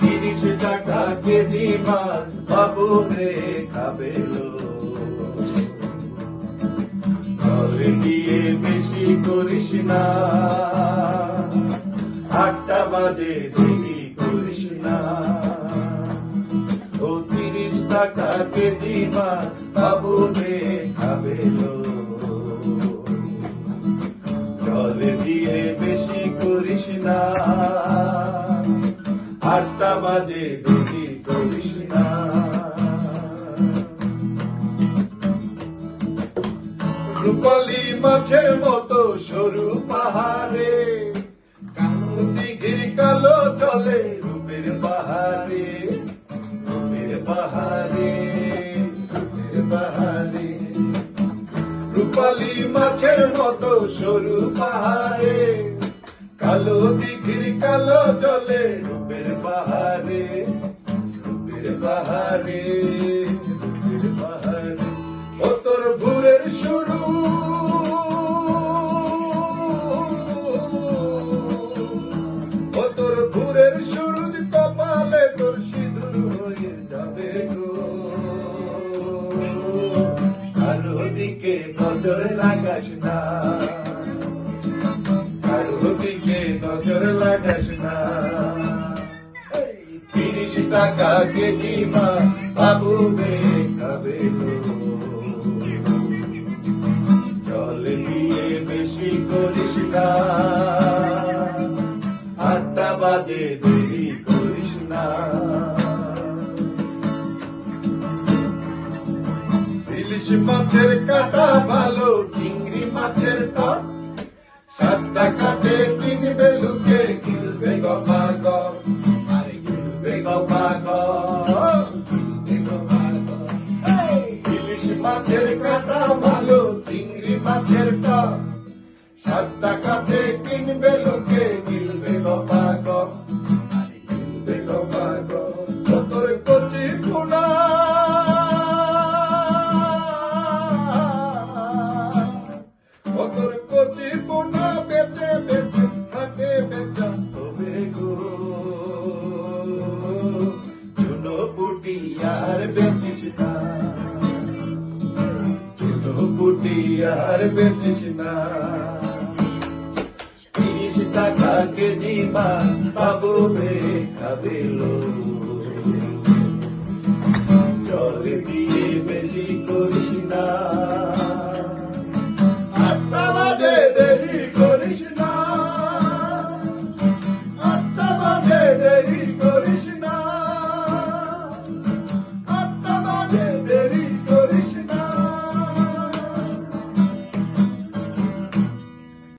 তিরিশ টাকা কেজি মাছ বাবু রে খাবে দিয়ে বেশি করিস না আটটা বাজে দেরি করিস না ও তিরিশ টাকা কেজি মাছ বাবু রে খাবে লো। বাজে রূপালি মাছের মতো সরু পাহাড়ে দিঘির কালো জলে রূপের পাহাড়ে রূপের পাহাড়ে রূপের পাহাড়ে। রূপালি মাছের মতো সরু পাহাড়ে, কালো দিঘির কালো জলে রূপের পাহাড়ে। পাহাড়ে পাহাড়ে ভুরের ভুরের কারও দিকে নজর লাগাস না। কারও দিকে নজর লাগাস না। টাকা কেজি মা বাবু খাবে গো? জল দিয়ে বেশি করিস না, আটটা বাজে দেরি করিস না। ইলিশ মাছের কাটা ভালো মাছের টক সাত কাটে কিনবে লোকে কিনবে গপাগ আরে কিনবে গপাগ তোর পুটি আর বেচিস না তিরিশ টাকা